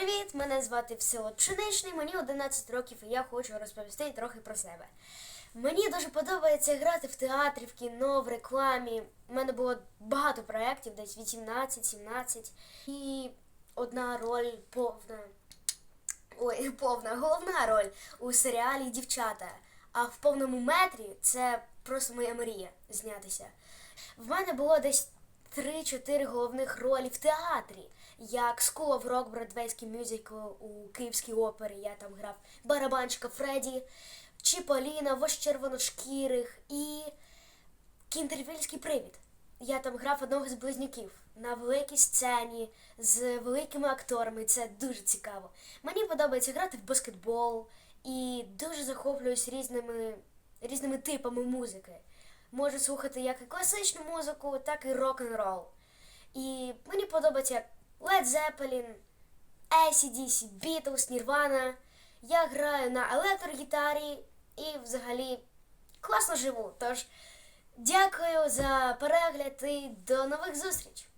Привіт! Мене звати Всеволод Пшеничний, мені 11 років і я хочу розповісти трохи про себе. Мені дуже подобається грати в театрі, в кіно, в рекламі. У мене було багато проєктів, десь 18-17. І одна роль повна. Ой, повна, головна роль у серіалі Дівчата. А в повному метрі це просто моя мрія знятися. В мене було десь 3-4 головних ролі в театрі. Як School of Rock, бродвейський мюзикл у Київській опері. Я там грав барабанщика Фредді, Чіполіна, Вож червоношкірих і Кінтервільський привід. Я там грав одного з близнюків на великій сцені з великими акторами. Це дуже цікаво. Мені подобається грати в баскетбол і дуже захоплююсь різними, різними типами музики. Можу слухати як і класичну музику, так і рок-н-рол. І мені подобається як Led Zeppelin, ACDC, Beatles, Nirvana. Я граю на електрогітарі і взагалі класно живу. Тож дякую за перегляд і до нових зустріч!